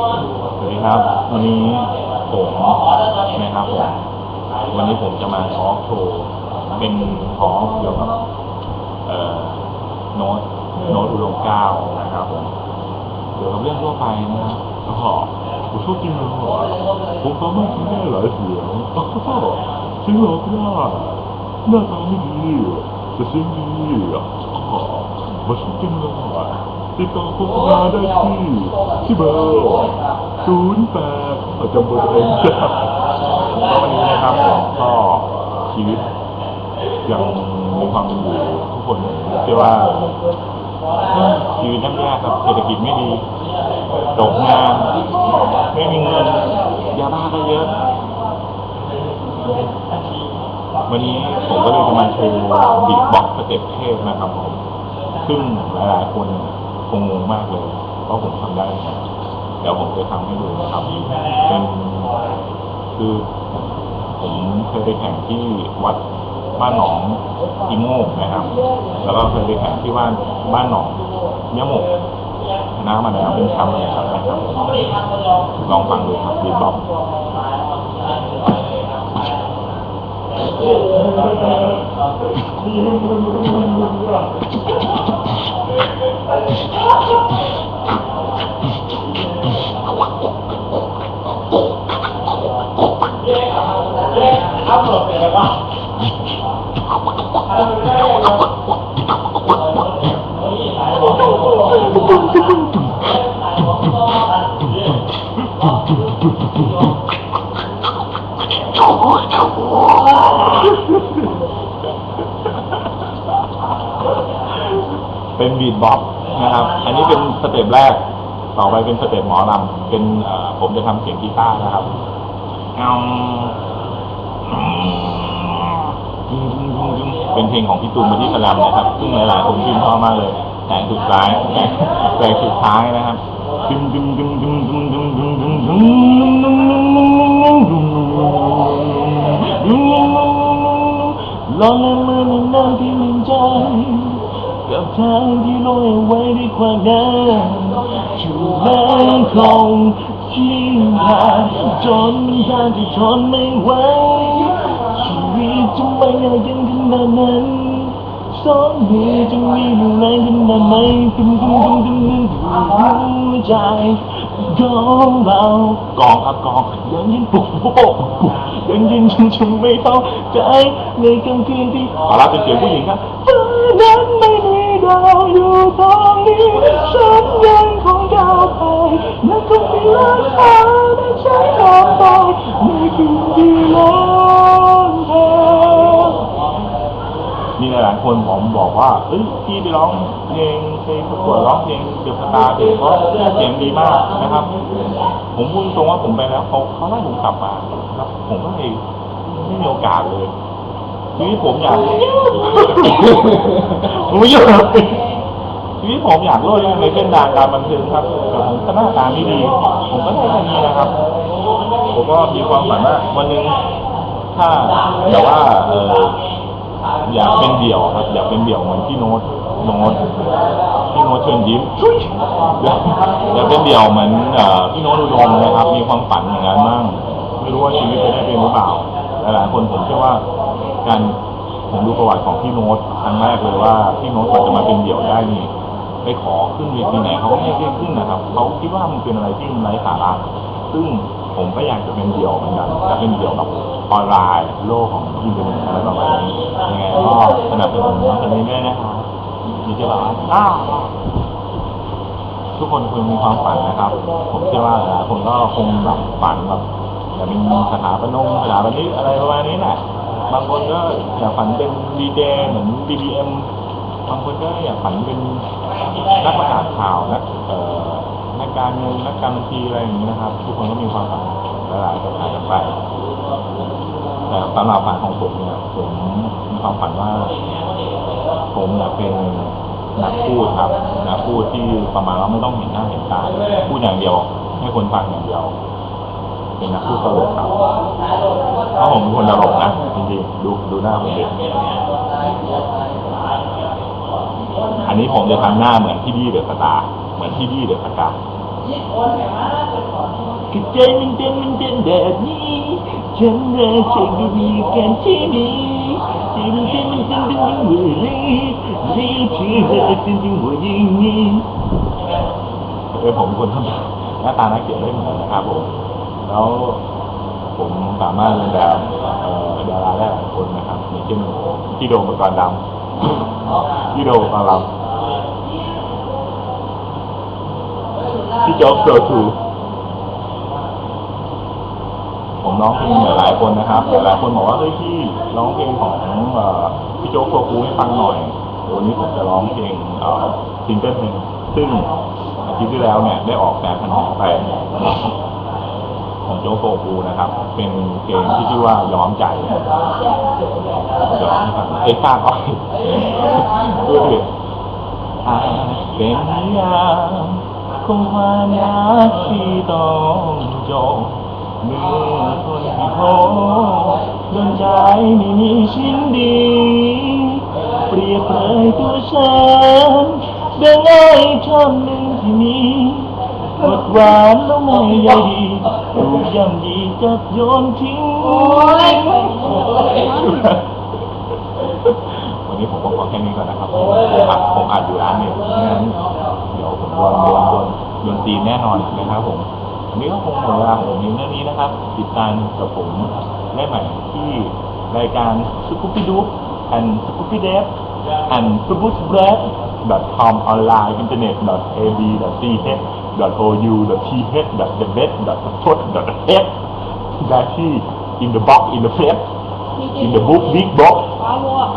สวัสดีครับ วันนี้ผมนะครับผมวันนี้ผมจะมาทอล์กโชว์เป็นทอล์กเกี่ยวกับเอ่อโน้ตโน้ตอุดมเกล้านะครับผมเกี่ยวกับเรื่องทั่วไปนะครับแล้วก็ผมชอบกินเลยผมสามารถกินได้หลายเสียงอ้าวฉันหลอกได้หน้าตาไม่ดีแต่เสียงดีอะอ้าวมาชอบกินเลย ติดต่อโฆษณาได้ที่ที่เบอร์ศูนย์แปดจำเบอร์ตัวเองก็วันนี้นะครับก็ชีวิตยังมีความเป็นอยู่ทุกคนเชื่อว่าชีวิตย่ำแย่ครับเศรษฐกิจไม่ดีตกงานไม่มีเงินยาบ้าก็เยอะ วันนี้ผมก็เลยจะมาโชว์บีทบ็อกสเต็ปเทพนะครับผมซึ่งหลายๆคน คงงงมากเลยว่าะผมทำได้ยังไงเดี๋ยวผมจะทำให้ดูนะครับเป็นคือผมเคยไปแข่งที่วัดบ้านหนองอีโมกนะครับ แล้วก็เคยไปแข่งที่บ้านบ้านหนองยะโมกชนะมาแล้วเป็นแชมป์เลยครับนะครับ ลองฟังดูครับบีทบ็อกซ์ เป็นบีทบ็อกซ์ นะครับ อันนี้เป็นสเต็ปแรก ต่อไปเป็นสเต็ปหมอลำเป็นเอ่อผมจะทำเสียงกีตาร์นะครับเอาเป็นเพลงของพี่ตูนมาที่กระลำนะครับ ซึ่งหลายๆคนชื่นชอบมากเลยแต่สุดท้ายแต่สุดท้ายนะครับดึงดึงดึงดึงดึงดึงดึงดึงดึงดึงลองละเมือในน้ำที่มีใจ กับทางที่ลอยไว้ด้วยความงามชูแรงคงทิ้งผ่านจนทางที่ทนไม่ไหวชีวิตจะไม่ยากเย็นขนาดนั้นสองมือจะมีดูแรงขนาดไหนตึมตึมตึมตึมตึมหัวใจกองเรากองครับกองยังยินปุกปุกปุกปุกยังยินฉันฉันไม่เข้าใจในกลางคืนที่ขอรับเป็นเสียงผู้หญิงครับฟ้านั้นไม่ มีดาอยู่ตรงนี้ฉันยังคงก้าวไปและคงมีราคาในใจของไปในคืนที่ร้อนแพ้มีหลายๆคนผมบอกว่าเอ้ยพี่ไปร้องเพลงไปประกวดร้องเพลงเดือดตาเด็กเพราะเสียงดีมากนะครับ ผมพูดตรงว่าผมไปแล้วเขาเขาไล่ผมกลับมาครับผมก็เลยไม่มีโอกาสเลย ชีวิตผมอยากผมไม่อยากชีวิตผมอยากโลดแล่นในเส้นทางการบันเทิงครับแต่ผมก็หน้าตาไม่ดี ผมก็ได้แค่นี้นะครับ ผมก็มีความฝันว่าวันหนึ่งถ้าแต่ว่าเอออยากเป็นเดี่ยวครับ อยากเป็นเดี่ยวเหมือนพี่โน้ตโน้ตพี่โน้ตเชิญยิ้มอยากเป็นเดี่ยวเหมือนพี่โน้ตอุดมนะครับ มีความฝันอย่างนั้นบ้างไม่รู้ว่าชีวิตจะได้เป็นหรือเปล่าหลายๆคนผมเชื่อว่า การผมดูประวัติของพี่โน้ตครั้งแรกเลยว่าพี่โน้ตกว่าจะมาเป็นเดี่ยวได้นี่ไปขอขึ้นเวทีไหนเขาก็ไม่ให้ขึ้นนะครับเขาคิดว่ามันเป็นอะไรที่มันไร้สาระซึ่งผมก็อยากจะเป็นเดี่ยวเหมือนกันจะเป็นเดี่ยวแบบออนไลน์โลกของอินเทอร์เน็ตอะไรประมาณนี้ยังไงก็สนับสนุนน้องคนนี้ด้วยนะครับมีที่ร้านอ้าวทุกคนควรมีความฝันนะครับ ผมเชื่อว่าหลายคนก็คงแบบฝันแบบอยากเป็นสถาปนงสถาปนิกอะไรประมาณนี้แหละ บางคนก็อยากฝันเป็นดีเจเหมือน BBM บางคนก็อยากฝันเป็นนักประกาศข่าวนักเอ่อนักการเงินนักการบัญชีอะไรอย่างนี้นะครับ ทุกคนก็มีความฝันหลายๆประการกันไปแต่สำหรับฝันของผมเนี่ยผมมีความฝันว่า ผมอยากเป็นนักพูดครับนักพูดที่ประมาณว่าไม่ต้องเห็นหน้าเห็นตาพูดอย่างเดียว ให้คนฟังอย่างเดียว เป็นนักพูดตลกครับเพราะผมเป็นคนตลกนะจริงๆดูดูหน้าผมดิอันนี้ผมจะทำหน้าเหมือนพี่ดี้เดอะสตาร์เหมือนพี่ดี้เดอะสตาร์คือใจมันเป็นมันเป็นแบบนี้ฉันรักเธอก็มีกันที่นี่ที่มันเป็นมันเป็นเป็นอย่างนี้นี่ที่รักเป็นอย่างว่าอย่งนี้เออผมคนทำหน้าตาหน่าเกลียดได้เหมือนนะครับผม แล้วผมสามารถเรียนแบบดาราได้หลายคนนะครับอย่างเช่นพี่โดมประกรณ์ดำพี่โดมประกรณ์ดำพี่โจ๊กโซทูผมร้องเพลงหลายคนนะครับหลายคนบอกว่าเฮ้ยพี่ร้องเพลงของพี่โจ๊กโซคูให้ฟังหน่อยวันนี้ผมจะร้องเพลงซิงเกิลหนึ่งซึ่งอาทิตย์ที่แล้วเนี่ยได้ออกแบบพันธุ์ไป ของโจ๊กบูนะครับ เป็นเพลงที่ชื่อว่าย้อมใจย้อมครับเอ้ยข้างอ้อยดูดิอาเป็นยามของความรักที่ต้องจบเมื่อคนที่พบดวงใจไม่มีชิ้นดี เปรียบเปรยตัวฉันดังไอ้คำหนึ่งที่มีหมดหวานแล้วไม่ใยดี ย่ำยีจับโยนทิ้งวันนี้ผมก็ขอแค่นี้ก่อนนะครับผมอัดผมอัดอยู่ร้านเนี่ยงั้นเดี๋ยวผมโดนโดนโดนโดนตีแน่นอนนะครับผมวันนี้ก็คงหมดเวลาของผมเพียงเท่านี้นะครับ ติดตามกับผมได้ใหม่ที่รายการสกูปปี้ดูแอนสกูปปี้เดฟแอนสกูปปี้เบรด com ออนไลน์อินเทอร์เน็ต ab that OU, that he head, that the vet, that the foot, that the head, that he in the box, in the flat, in the book, big box.